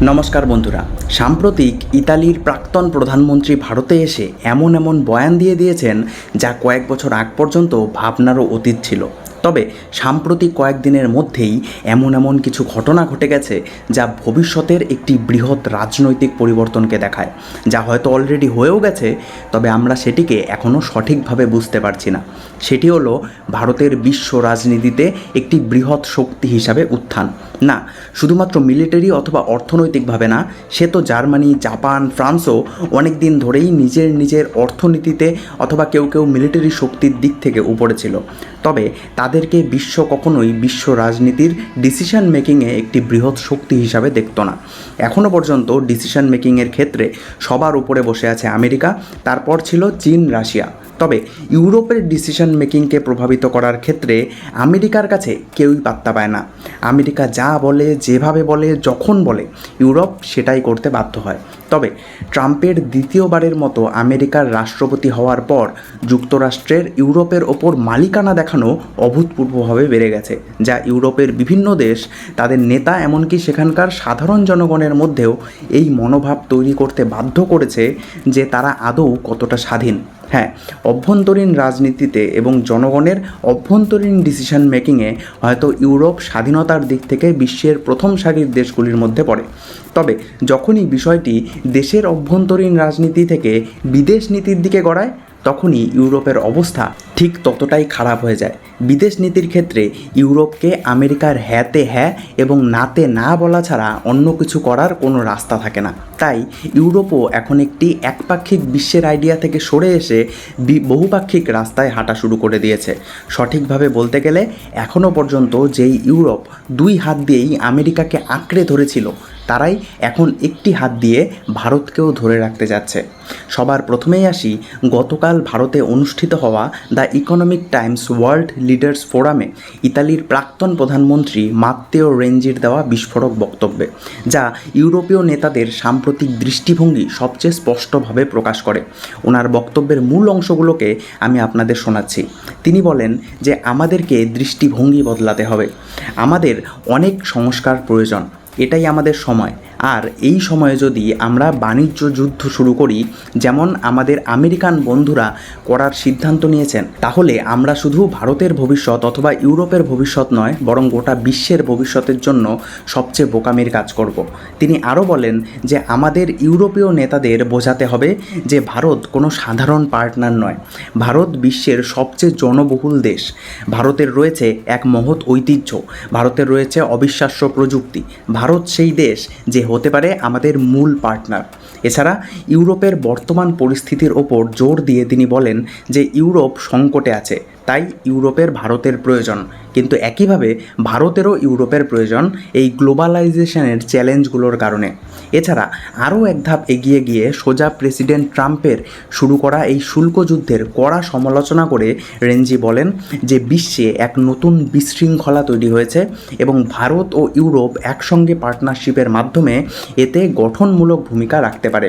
নমস্কার বন্ধুরা। সাম্প্রতিক ইতালির প্রাক্তন প্রধানমন্ত্রী ভারতে এসে এমন এমন বয়ান দিয়ে দিয়েছেন যা কয়েক বছর আগ পর্যন্ত ভাবনারও অতীত ছিল। তবে সাম্প্রতিক কয়েকদিনের মধ্যেই এমন এমন কিছু ঘটনা ঘটে গেছে যা ভবিষ্যতের একটি বৃহৎ রাজনৈতিক পরিবর্তনকে দেখায়, যা হয়তো অলরেডি হয়েও গেছে, তবে আমরা সেটিকে এখনও সঠিকভাবে বুঝতে পারছি না। সেটি হলো ভারতের বিশ্ব রাজনীতিতে একটি বৃহৎ শক্তি হিসাবে উত্থান। না, শুধুমাত্র মিলিটারি অথবা অর্থনৈতিকভাবে না, সে তো জার্মানি, জাপান, ফ্রান্সও অনেক দিন ধরেই নিজের নিজের অর্থনীতিতে অথবা কেউ কেউ মিলিটারি শক্তির দিক থেকে উপরে ছিল। তবে তাদেরকে বিশ্ব কখনোই বিশ্ব রাজনীতির ডিসিশন মেকিংয়ে একটি বৃহৎ শক্তি হিসাবে দেখতো না। এখনও পর্যন্ত ডিসিশন মেকিংয়ের ক্ষেত্রে সবার উপরে বসে আছে আমেরিকা, তারপর ছিল চীন, রাশিয়া। তবে ইউরোপের ডিসিশন মেকিংকে প্রভাবিত করার ক্ষেত্রে আমেরিকার কাছে কেউই পাত্তা পায় না। আমেরিকা যা বলে, যেভাবে বলে, যখন বলে, ইউরোপ সেটাই করতে বাধ্য হয়। তবে ট্রাম্পের দ্বিতীয়বারের মতো আমেরিকার রাষ্ট্রপতি হওয়ার পর যুক্তরাষ্ট্রের ইউরোপের ওপর মালিকানা দেখানো অভূতপূর্বভাবে বেড়ে গেছে, যা ইউরোপের বিভিন্ন দেশ, তাদের নেতা এমনকি সেখানকার সাধারণ জনগণের মধ্যেও এই মনোভাব তৈরি করতে বাধ্য করেছে যে তারা আদৌ কতটা স্বাধীন। হ্যাঁ অভ্যন্তরীণ রাজনীতিতে এবং জনগণের অভ্যন্তরীণ ডিসিশন মেকিংয়ে হয়তো ইউরোপ স্বাধীনতার দিক থেকে বিশ্বের প্রথম সারির দেশগুলির মধ্যে পড়ে। তবে যখনই বিষয়টি দেশের অভ্যন্তরীণ রাজনীতি থেকে বিদেশ নীতির দিকে গড়ায়, তখনই ইউরোপের অবস্থা ঠিক ততটাই খারাপ হয়ে যায়। বিদেশ নীতির ক্ষেত্রে ইউরোপকে আমেরিকার হ্যাঁতে হ্যাঁ এবং নাতে না বলা ছাড়া অন্য কিছু করার কোনো রাস্তা থাকে না। তাই ইউরোপও এখন একটি একপাক্ষিক বিশ্বের আইডিয়া থেকে সরে এসে বহুপাক্ষিক রাস্তায় হাঁটা শুরু করে দিয়েছে। সঠিকভাবে বলতে গেলে এখনও পর্যন্ত যেই ইউরোপ দুই হাত দিয়েই আমেরিকাকে আঁকড়ে ধরেছিল, তারাই এখন একটি হাত দিয়ে ভারতকেও ধরে রাখতে যাচ্ছে। সবার প্রথমেই আসি, গতকাল ভারতে অনুষ্ঠিত হওয়া the economic times world leaders ফোরামে ইতালির প্রাক্তন প্রধানমন্ত্রী মাত্তেও রেঞ্জির দেওয়া বিস্ফোরক বক্তব্যে, যা ইউরোপীয় নেতাদের সাম্প্রতিক দৃষ্টিভঙ্গি সবচেয়ে স্পষ্টভাবে প্রকাশ করে। ওনার বক্তব্যের মূল অংশগুলোকে আমি আপনাদের শোনাচ্ছি। তিনি বলেন যে, আমাদেরকে দৃষ্টিভঙ্গি বদলাতে হবে। আমাদের অনেক সংস্কার প্রয়োজন। এটাই আমাদের সময়। আর এই সময়ে যদি আমরা বাণিজ্য যুদ্ধ শুরু করি, যেমন আমাদের আমেরিকান বন্ধুরা করার সিদ্ধান্ত নিয়েছেন, তাহলে আমরা শুধু ভারতের ভবিষ্যৎ অথবা ইউরোপের ভবিষ্যৎ নয়, বরং গোটা বিশ্বের ভবিষ্যতের জন্য সবচেয়ে বোকামির কাজ করব। তিনি আরও বলেন যে, আমাদের ইউরোপীয় নেতাদের বোঝাতে হবে যে, ভারত কোনো সাধারণ পার্টনার নয়। ভারত বিশ্বের সবচেয়ে জনবহুল দেশ। ভারতের রয়েছে এক মহৎ ঐতিহ্য। ভারতের রয়েছে অবিশ্বাস্য প্রযুক্তি। ভারত সেই দেশ যে হতে পারে আমাদের মূল পার্টনার। এছাড়া ইউরোপের বর্তমান পরিস্থিতির ওপর জোর দিয়ে তিনি বলেন যে ইউরোপ সংকটে আছে। তাই ইউরোপের ভারতের প্রয়োজন। কিন্তু একইভাবে ভারতেরও ইউরোপের প্রয়োজন এই গ্লোবালাইজেশনের চ্যালেঞ্জগুলোর কারণে। এছাড়া আরও এক ধাপ এগিয়ে গিয়ে সোজা প্রেসিডেন্ট ট্রাম্পের শুরু করা এই শুল্ক যুদ্ধের কড়া সমালোচনা করে রেঞ্জি বলেন যে বিশ্বে এক নতুন বিশৃঙ্খলা তৈরি হয়েছে এবং ভারত ও ইউরোপ একসঙ্গে পার্টনারশিপের মাধ্যমে এতে গঠনমূলক ভূমিকা রাখতে পারে।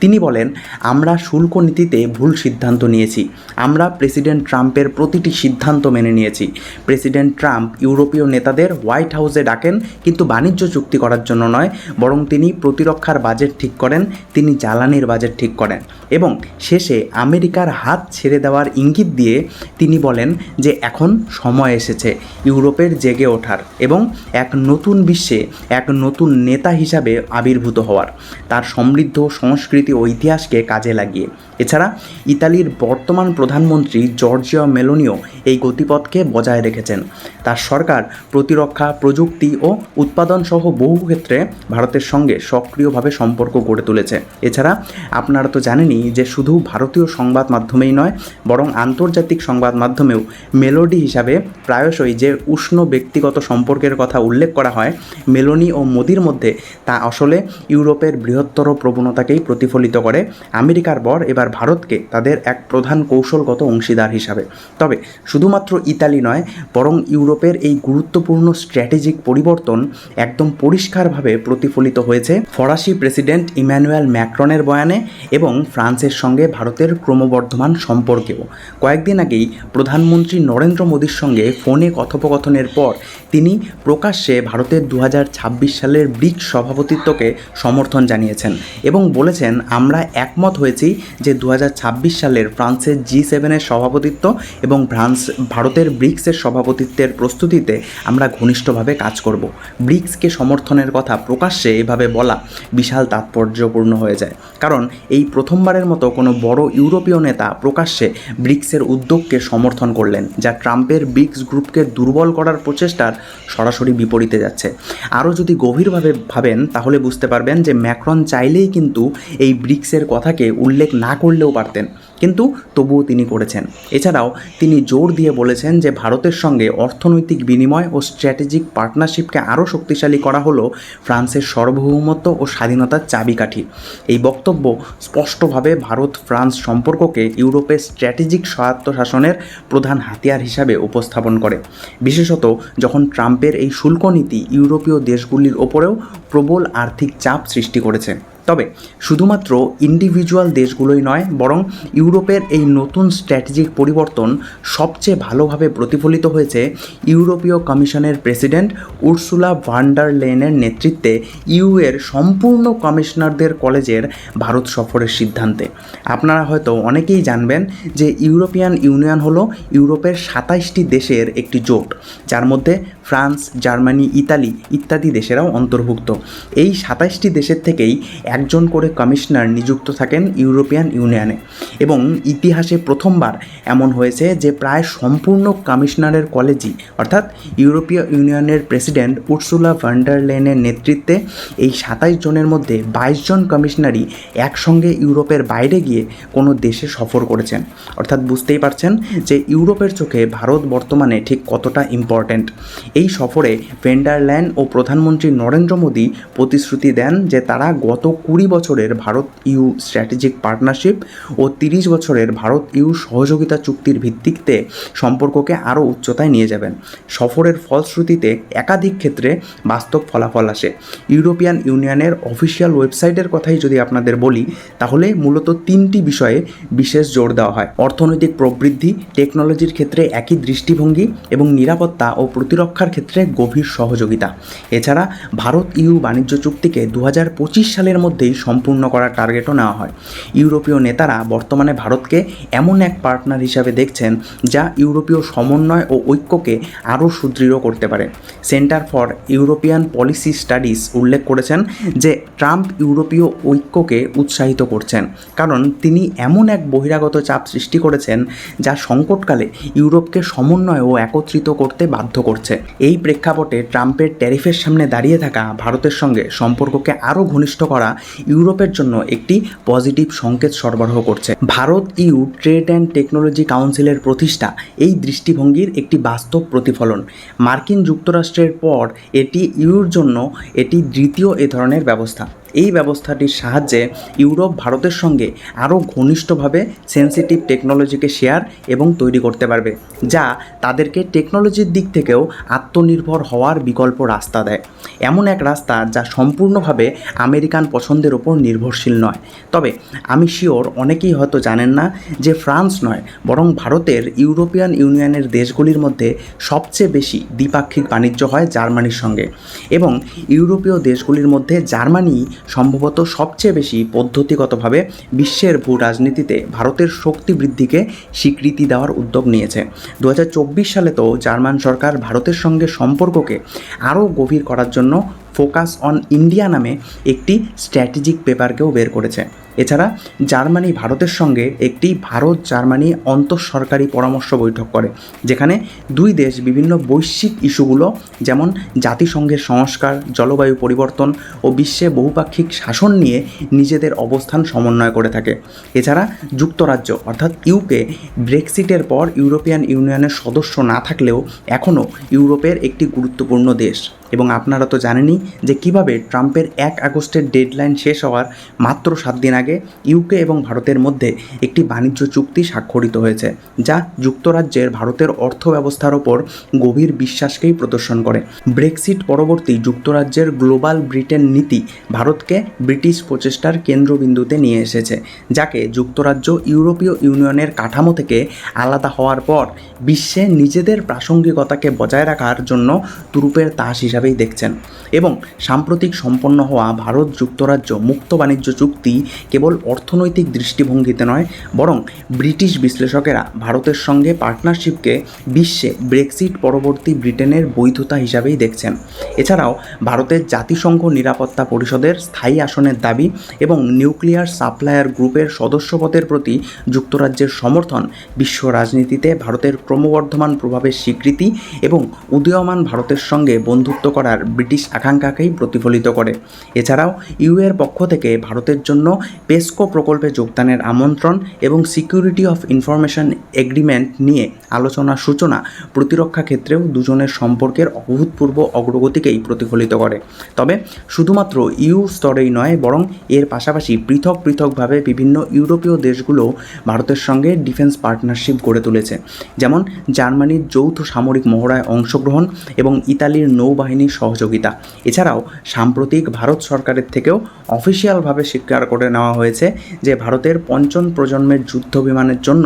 তিনি বলেন, আমরা শুল্ক নীতিতে ভুল সিদ্ধান্ত নিয়েছি। আমরা প্রেসিডেন্ট ট্রাম্পের প্রতিটি সিদ্ধান্ত মেনে নিয়েছি। প্রেসিডেন্ট ট্রাম্প ইউরোপীয় নেতাদের হোয়াইট হাউসে ডাকেন, কিন্তু বাণিজ্য চুক্তি করার জন্য নয়, বরং তিনি প্রতিরক্ষার বাজেট ঠিক করেন, তিনি জ্বালানির বাজেট ঠিক করেন। এবং শেষে আমেরিকার হাত ছেড়ে দেওয়ার ইঙ্গিত দিয়ে তিনি বলেন যে এখন সময় এসেছে ইউরোপের জেগে ওঠার এবং এক নতুন বিশ্বে এক নতুন নেতা হিসাবে আবির্ভূত হওয়ার, তার সমৃদ্ধ সংস্কৃতি ও ইতিহাসকে কাজে লাগিয়ে। এছাড়া ইতালির বর্তমান প্রধানমন্ত্রী জর্জিয়া মেলোনিও এই গতিপথকে বজায় রেখেছেন। তার সরকার প্রতিরক্ষা, প্রযুক্তি ও উৎপাদন সহ বহু ক্ষেত্রে ভারতের সঙ্গে সক্রিয়ভাবে সম্পর্ক গড়ে তুলেছে। এছাড়া আপনারা তো জানেনই যে শুধু ভারতীয় সংবাদ মাধ্যমেই নয়, বরং আন্তর্জাতিক সংবাদ মাধ্যমেও মেলোডি হিসাবে প্রায়শই যে উষ্ণ ব্যক্তিগত সম্পর্কের কথা উল্লেখ করা হয়, মেলোনি ও মোদির মধ্যে, তা আসলে ইউরোপের বৃহত্তর প্রবণতাকেই প্রতিফলিত করে। আমেরিকার বর এবার ভারতকে তাদের এক প্রধান কৌশলগত অংশীদার হিসাবে। তবে শুধুমাত্র ইতালি নয়, বরং ইউরোপের এই গুরুত্বপূর্ণ স্ট্র্যাটেজিক পরিবর্তন একদম পরিষ্কারভাবে প্রতিফলিত হয়েছে ফরাসি প্রেসিডেন্ট ইম্যানুয়েল ম্যাক্রনের বয়ানে এবং ফ্রান্স ফ্রান্সের সঙ্গে ভারতের ক্রমবর্ধমান সম্পর্কেও। কয়েকদিন আগেই প্রধানমন্ত্রী নরেন্দ্র মোদীর সঙ্গে ফোনে কথোপকথনের পর তিনি প্রকাশ্যে ভারতের দু হাজার ছাব্বিশ সালের ব্রিক্স সভাপতিত্বকে সমর্থন জানিয়েছেন এবং বলেছেন, আমরা একমত হয়েছি যে দু হাজার ছাব্বিশ সালের ফ্রান্সের জি সেভেনের সভাপতিত্ব এবং ফ্রান্স ভারতের ব্রিক্সের সভাপতিত্বের প্রস্তুতিতে আমরা ঘনিষ্ঠভাবে কাজ করব। ব্রিক্সকে সমর্থনের কথা প্রকাশ্যে এভাবে বলা বিশাল তাৎপর্যপূর্ণ হয়ে যায়। কারণ এই প্রথমবারের মতো কোনো বড় ইউরোপীয় নেতা প্রকাশ্যে ব্রিক্সের উদ্যোগকে সমর্থন করলেন, যা ট্রাম্পের ব্রিক্স গ্রুপকে দুর্বল করার প্রচেষ্টার সরাসরি বিপরীতে যাচ্ছে। আরও যদি গভীরভাবে ভাবেন, তাহলে বুঝতে পারবেন যে ম্যাক্রন চাইলেই কিন্তু এই ব্রিক্সের কথাকে উল্লেখ না করলেও পারতেন, কিন্তু তবুও তিনি করেছেন। এছাড়াও তিনি জোর দিয়ে বলেছেন যে ভারতের সঙ্গে অর্থনৈতিক বিনিময় ও স্ট্র্যাটেজিক পার্টনারশিপকে আরও শক্তিশালী করা হলো ফ্রান্সের সার্বভৌমত্ব ও স্বাধীনতার চাবিকাঠি। এই বক্তব্য স্পষ্টভাবে ভারত, ফ্রান্স সম্পর্ককে ইউরোপের স্ট্র্যাটেজিক স্বায়ত্তশাসনের প্রধান হাতিয়ার হিসাবে উপস্থাপন করে। বিশেষত যখন ট্রাম্পের এই শুল্ক নীতি ইউরোপীয় দেশগুলির ওপরেও প্রবল আর্থিক চাপ সৃষ্টি করেছে। তবে শুধুমাত্র ইন্ডিভিজুয়াল দেশগুলোই নয়, বরং ইউরোপের এই নতুন স্ট্র্যাটেজিক পরিবর্তন সবচেয়ে ভালোভাবে প্রতিফলিত হয়েছে ইউরোপীয় কমিশনের প্রেসিডেন্ট উর্সুলা ভান্ডার লেনের নেতৃত্বে ইউ এর সম্পূর্ণ কমিশনারদের কলেজের ভারত সফরের সিদ্ধান্তে। আপনারা হয়তো অনেকেই জানবেন যে ইউরোপিয়ান ইউনিয়ন হলো ইউরোপের সাতাইশটি দেশের একটি জোট, যার মধ্যে ফ্রান্স, জার্মানি, ইতালি ইত্যাদি দেশেরাও অন্তর্ভুক্ত। এই সাতাইশটি দেশের থেকেই একজন করে কমিশনার নিযুক্ত থাকেন ইউরোপিয়ান ইউনিয়নে। এবং ইতিহাসে প্রথমবার এমন হয়েছে যে প্রায় সম্পূর্ণ কমিশনারের কলেজই, অর্থাৎ ইউরোপীয় ইউনিয়নের প্রেসিডেন্ট উর্সুলা ভান্ডারলেনের নেতৃত্বে এই সাতাইশ জনের মধ্যে বাইশ জন কমিশনারই একসঙ্গে ইউরোপের বাইরে গিয়ে কোনো দেশে সফর করেছেন। অর্থাৎ বুঝতেই পারছেন যে ইউরোপের চোখে ভারত বর্তমানে ঠিক কতটা ইম্পর্ট্যান্ট এই সফরে ভেন্ডারল্যান্ড ও প্রধানমন্ত্রী নরেন্দ্র মোদী প্রতিশ্রুতি দেন যে তারা গত কুড়ি বছরের ভারত ইউ স্ট্র্যাটেজিক পার্টনারশিপ ও তিরিশ বছরের ভারত ইউ সহযোগিতা চুক্তির ভিত্তিতে সম্পর্ককে আরও উচ্চতায় নিয়ে যাবেন। সফরের ফলশ্রুতিতে একাধিক ক্ষেত্রে বাস্তব ফলাফল আসে। ইউরোপিয়ান ইউনিয়নের অফিসিয়াল ওয়েবসাইটের কথাই যদি আপনাদের বলি, তাহলে মূলত তিনটি বিষয়ে বিশেষ জোর দেওয়া হয়। অর্থনৈতিক প্রবৃদ্ধি, টেকনোলজির ক্ষেত্রে একই দৃষ্টিভঙ্গি এবং নিরাপত্তা ও প্রতিরক্ষার ক্ষেত্রে গভীর সহযোগিতা। এছাড়া ভারত ইউ বাণিজ্য চুক্তিকে দু হাজার পঁচিশ সালের মধ্যেই সম্পূর্ণ করার টার্গেটও নেওয়া হয়। ইউরোপীয় নেতারা বর্তমানে ভারতকে এমন এক পার্টনার হিসাবে দেখছেন যা ইউরোপীয় সমন্বয় ও ঐক্যকে আরও সুদৃঢ় করতে পারে। Centre for European policy studies উল্লেখ করেছেন যে ট্রাম্প ইউরোপীয় ঐক্যকে উৎসাহিত করছেন, কারণ তিনি এমন এক বহিরাগত চাপ সৃষ্টি করেছেন যা সংকটকালে ইউরোপকে সমন্বয় ও একত্রিত করতে বাধ্য করছে। এই প্রেক্ষাপটে ট্রাম্পের ট্যারিফের সামনে দাঁড়িয়ে থাকা ভারতের সঙ্গে সম্পর্ককে আরও ঘনিষ্ঠ করা ইউরোপের জন্য একটি পজিটিভ সংকেত সরবরাহ করছে। Bharat, EU trade and technology কাউন্সিলের প্রতিষ্ঠা, এই দৃষ্টিভঙ্গির একটি বাস্তব প্রতিফলন। মার্কিন যুক্তরাষ্ট্রের পর এটি ইউর জন্য এটি দ্বিতীয় এ ধরনের ব্যবস্থা। এই ব্যবস্থাটির সাহায্যে ইউরোপ, ভারতের সঙ্গে আরও ঘনিষ্ঠভাবে সেন্সিটিভ টেকনোলজিকে শেয়ার এবং তৈরি করতে পারবে, যা তাদেরকে টেকনোলজির দিক থেকেও আত্মনির্ভর হওয়ার বিকল্প রাস্তা দেয়। এমন এক রাস্তা যা সম্পূর্ণভাবে আমেরিকান পছন্দের ওপর নির্ভরশীল নয়। তবে আমি শিওর অনেকেই হয়তো জানেন না যে ফ্রান্স নয়, বরং ভারতের ইউরোপিয়ান ইউনিয়নের দেশগুলির মধ্যে সবচেয়ে বেশি দ্বিপাক্ষিক বাণিজ্য হয় জার্মানির সঙ্গে। এবং ইউরোপীয় দেশগুলির মধ্যে জার্মানি সম্ভবত সবচেয়ে বেশি পদ্ধতিগতভাবে বিশ্বের ভূ রাজনীতিতে ভারতের শক্তি বৃদ্ধিকে স্বীকৃতি দেওয়ার উদ্যোগ নিয়েছে। দু হাজার চব্বিশ সালে তো জার্মান সরকার ভারতের সঙ্গে সম্পর্ককে আরও গভীর করার জন্য ফোকাস অন ইন্ডিয়া নামে একটি স্ট্র্যাটেজিক পেপারকেও বের করেছে। এছাড়া জার্মানি ভারতের সঙ্গে একটি ভারত জার্মানি অন্তঃসরকারি পরামর্শ বৈঠক করে, যেখানে দুই দেশ বিভিন্ন বৈশ্বিক ইস্যুগুলো যেমন জাতিসংঘের সংস্কার, জলবায়ু পরিবর্তন ও বিশ্বে বহুপাক্ষিক শাসন নিয়ে নিজেদের অবস্থান সমন্বয় করে থাকে। এছাড়া যুক্তরাজ্য অর্থাৎ ইউকে ব্রেক্সিটের পর ইউরোপিয়ান ইউনিয়নের সদস্য না থাকলেও এখনও ইউরোপের একটি গুরুত্বপূর্ণ দেশ। এবং আপনারা তো জানেনই যে কীভাবে ট্রাম্পের এক আগস্টের ডেডলাইন শেষ হওয়ার মাত্র সাত দিন আগে ইউকে এবং ভারতের মধ্যে একটি বাণিজ্য চুক্তি স্বাক্ষরিত হয়েছে, যা যুক্তরাজ্যের ভারতের অর্থ ব্যবস্থার ওপর গভীর বিশ্বাসকেই প্রদর্শন করে। ব্রেক্সিট পরবর্তী যুক্তরাজ্যের গ্লোবাল ব্রিটেন নীতি ভারতকে ব্রিটিশ প্রচেষ্টার কেন্দ্রবিন্দুতে নিয়ে এসেছে, যাকে যুক্তরাজ্য ইউরোপীয় ইউনিয়নের কাঠামো থেকে আলাদা হওয়ার পর বিশ্বে নিজেদের প্রাসঙ্গিকতাকে বজায় রাখার জন্য তুরুপের তাস হিসাবেই দেখছেন। এবং সাম্প্রতিক সম্পন্ন হওয়া ভারত যুক্তরাজ্য মুক্ত বাণিজ্য চুক্তি কেবল অর্থনৈতিক দৃষ্টিভঙ্গিতে নয়, বরং ব্রিটিশ বিশ্লেষকেরা ভারতের সঙ্গে পার্টনারশিপকে বিশ্বে ব্রেক্সিট পরবর্তী ব্রিটেনের বৈধতা হিসাবেই দেখছেন। এছাড়াও ভারতের জাতিসংঘ নিরাপত্তা পরিষদের স্থায়ী আসনের দাবি এবং নিউক্লিয়ার সাপ্লায়ার গ্রুপের সদস্যপদের প্রতি যুক্তরাজ্যের সমর্থন বিশ্ব রাজনীতিতে ভারতের ক্রমবর্ধমান প্রভাবের স্বীকৃতি এবং উদীয়মান ভারতের সঙ্গে বন্ধুত্ব করার ব্রিটিশ আকাঙ্ক্ষাকেই প্রতিফলিত করে। এছাড়াও ইউএর পক্ষ থেকে ভারতের জন্য পেসকো প্রকল্পে যোগদানের আমন্ত্রণ এবং সিকিউরিটি অফ ইনফরমেশন এগ্রিমেন্ট নিয়ে আলোচনার সূচনা প্রতিরক্ষা ক্ষেত্রেও দুজনের সম্পর্কের অভূতপূর্ব অগ্রগতিকেই প্রতিফলিত করে। তবে শুধুমাত্র ইউ স্তরেই নয়, বরং এর পাশাপাশি পৃথক পৃথকভাবে বিভিন্ন ইউরোপীয় দেশগুলো ভারতের সঙ্গে ডিফেন্স পার্টনারশিপ গড়ে তুলেছে। যেমন জার্মানির যৌথ সামরিক মহড়ায় অংশগ্রহণ এবং ইতালির নৌবাহিনীর সহযোগিতা। এছাড়াও সাম্প্রতিক ভারত সরকারের থেকেও অফিসিয়ালভাবে স্বীকার করে নেওয়া হয়েছে যে ভারতের পঞ্চম প্রজন্মের যুদ্ধ বিমানের জন্য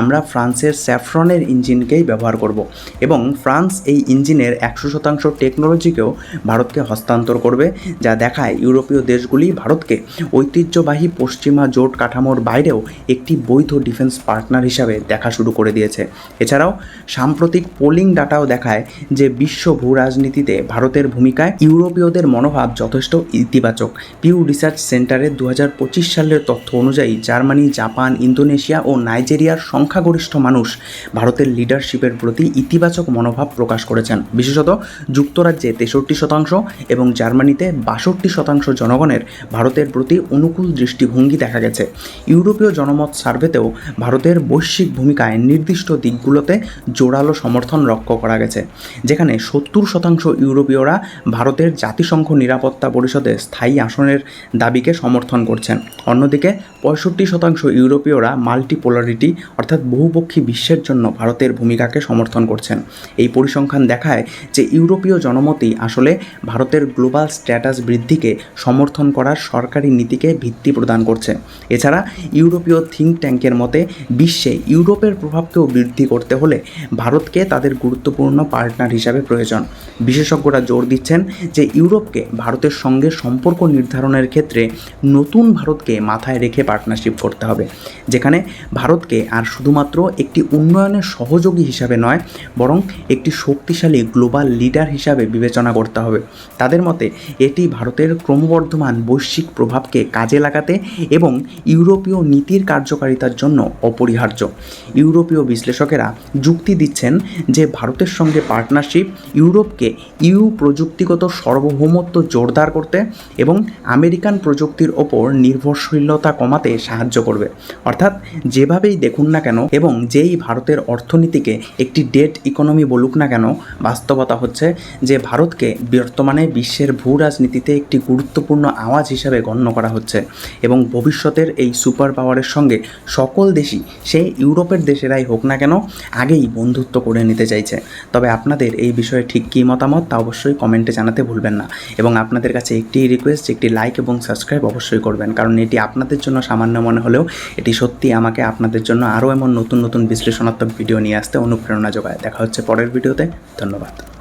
আমরা ফ্রান্সের স্যাফ্রনের ইঞ্জিনকেই ব্যবহার করব এবং ফ্রান্স এই ইঞ্জিনের একশো শতাংশ টেকনোলজিকেও ভারতকে হস্তান্তর করবে, যা দেখায় ইউরোপীয় দেশগুলি ভারতকে ঐতিহ্যবাহী পশ্চিমা জোট কাঠামোর বাইরেও একটি বৈধ ডিফেন্স পার্টনার হিসাবে দেখা শুরু করে দিয়েছে। এছাড়াও, সাম্প্রতিক পোলিং ডাটাও দেখায় যে বিশ্ব ভূ রাজনীতিতে ভারতের ভূমিকায় ইউরোপীয়দের মনোভাব যথেষ্ট ইতিবাচক। পিউ রিসার্চ সেন্টারের দু সালের তথ্য অনুযায়ী জার্মানি, জাপান, ইন্দোনেশিয়া ও নাইজেরিয়ার সংখ্যাগরিষ্ঠ মানুষ ভারতের লিডারশিপের প্রতি ইতিবাচক মনোভাব প্রকাশ করেছেন। বিশেষত যুক্তরাজ্যে তেষট্টি শতাংশ এবং জার্মানিতে বাষট্টি শতাংশ জনগণের ভারতের প্রতি অনুকূল দৃষ্টিভঙ্গি দেখা গেছে। ইউরোপীয় জনমত সার্ভেতেও ভারতের বৈশ্বিক ভূমিকায় নির্দিষ্ট দিকগুলোতে জোরালো সমর্থন লক্ষ্য করা গেছে, যেখানে সত্তর শতাংশ ইউরোপীয়রা ভারতের জাতিসংঘ নিরাপত্তা পরিষদে স্থায়ী আসনের দাবিকে সমর্থন করছেন। অন্যদিকে, পঁয়ষট্টি শতাংশ ইউরোপীয়রা মাল্টিপোলারিটি, অর্থাৎ বহুপক্ষী বিশ্বের জন্য ভারতের ভূমিকাকে সমর্থন করছেন। এই পরিসংখ্যান দেখায় যে ইউরোপীয় জনমতই আসলে ভারতের গ্লোবাল স্ট্যাটাস বৃদ্ধিকে সমর্থন করার সরকারি নীতিকে ভিত্তি প্রদান করছে। এছাড়া, ইউরোপীয় থিঙ্ক ট্যাঙ্কের মতে, বিশ্বে ইউরোপের প্রভাবকেও বৃদ্ধি করতে হলে ভারতকে তাদের গুরুত্বপূর্ণ পার্টনার হিসাবে প্রয়োজন। বিশেষজ্ঞরা জোর দিচ্ছেন যে ইউরোপকে ভারতের সঙ্গে সম্পর্ক নির্ধারণের ক্ষেত্রে নতুন ভারতকে মাথায় রেখে পার্টনারশিপ করতে হবে। যেখানে ভারতকে আর শুধুমাত্র একটি উন্নয়নের সহযোগী হিসাবে নয়, বরং একটি শক্তিশালী গ্লোবাল লিডার হিসাবে বিবেচনা করতে হবে। তাদের মতে, এটি ভারতের ক্রমবর্ধমান বৈশ্বিক প্রভাবকে কাজে লাগাতে এবং ইউরোপীয় নীতির কার্যকারিতার জন্য অপরিহার্য। ইউরোপীয় বিশ্লেষকেরা যুক্তি দিচ্ছেন যে, ভারতের সঙ্গে পার্টনারশিপ ইউরোপকে ইউ প্রযুক্তিগত সার্বভৌমত্ব জোরদার করতে এবং আমেরিকান প্রযুক্তির ওপর নির্ভরশীলতা কমাতে সাহায্য করবে। অর্থাৎ যেভাবেই দেখুন না কেন এবং যেই ভারতের অর্থনীতিকে একটি ডেট ইকোনমি বলুক না কেন, বাস্তবতা হচ্ছে যে ভারতকে বর্তমানে বিশ্বের ভূ রাজনীতিতে একটি গুরুত্বপূর্ণ আওয়াজ হিসাবে গণ্য করা হচ্ছে এবং ভবিষ্যতের এই সুপার পাওয়ারের সঙ্গে সকল দেশই, সে ইউরোপের দেশেরাই হোক না কেন, আগেই বন্ধুত্ব করে নিতে চাইছে। তবে আপনাদের এই বিষয়ে ঠিক কী মতামত তা অবশ্যই কমেন্টে জানাতে ভুলবেন না এবং আপনাদের কাছে একটি রিকোয়েস্ট একটি লাইক এবং সাবস্ক্রাইব অবশ্যই করবেন, কারণ এটি আপনাদের জন্য সামান্য মনে হলেও এটি সত্যি আমাকে আপনাদের জন্য আরও এমন নতুন নতুন বিশ্লেষণাত্মক ভিডিও নিয়ে আসতে অনুপ্রেরণা যোগায়। দেখা হচ্ছে পরের ভিডিওতে। ধন্যবাদ।